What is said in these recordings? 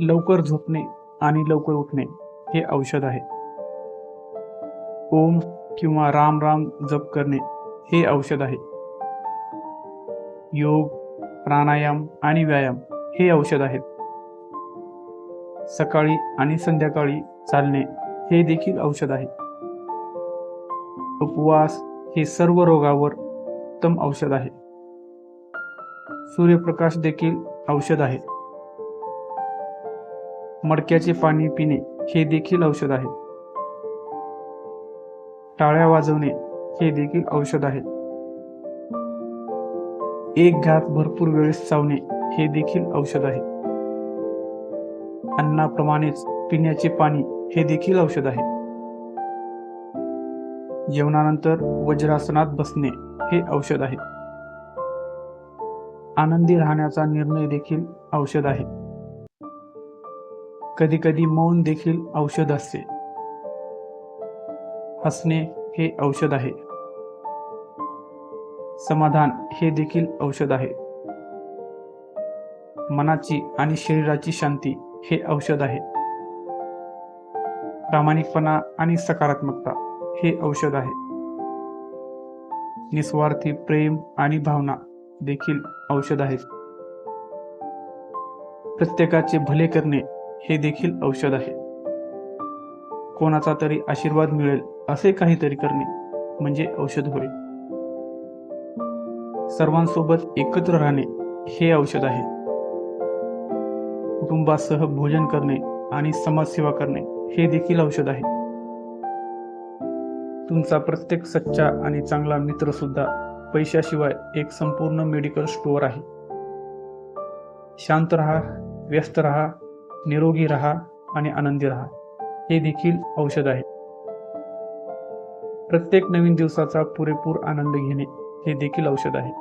लवकर झोपणे आणि लवकर उठणे हे औषध आहे. ओम किंवा राम राम जप करणे हे औषध आहे. योग प्राणायाम आणि व्यायाम हे औषध आहेत. सकाळी आणि संध्याकाळी चालणे हे देखील औषध आहे. उपवास हे सर्व रोगावर उत्तम औषध आहे. सूर्यप्रकाश देखील औषध आहे. मडक्याचे पाणी पिणे हे देखील औषध आहे. टाळ्या वाजवणे हे देखील औषध आहे. एक घात भरपूर वेळेस चावणे हे देखील औषध आहे. अन्नाप्रमाणेच पिण्याचे पाणी हे देखील औषध आहे. जेवणानंतर वज्रासनात बसणे हे औषध आहे. आनंदी राहण्याचा निर्णय देखील औषध आहे. कधीकधी मौन देखील औषध असते. हसणे हे औषध आहे. समाधान हे देखील औषध आहे. मनाची आणि शरीराची शांती हे औषध आहे. प्रामाणिकपणा आणि सकारात्मकता हे औषध आहे. निस्वार्थी प्रेम आणि भावना देखील औषध आहेत. प्रत्येकाचे भले करणे हे देखील औषध आहे. कोणाचा तरी आशीर्वाद मिळेल असे काहीतरी करणे म्हणजे औषध होय. सर्वांसोबत एकत्र राहणे हे औषध आहे. कुटुंबासह भोजन करणे आणि समाजसेवा करणे हे देखील औषध आहे. तुमचा प्रत्येक सच्चा आणि चांगला मित्र सुद्धा पैशाशिवाय एक संपूर्ण मेडिकल स्टोअर आहे. शांत रहा व्यस्त रहा निरोगी रहा आणि आनंदी रहा. हे देखील औषध आहे. प्रत्येक नवीन दिवसाचा पुरेपूर आनंद घेणे हे देखील औषध आहे.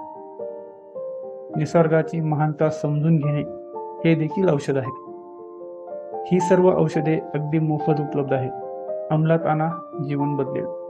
निसर्गाची महानता समजून घेणे हे देखील औषध आहे. ही सर्व औषधे अगदी मोफत उपलब्ध आहेत. अंमलात आणा जीवन बदलेल.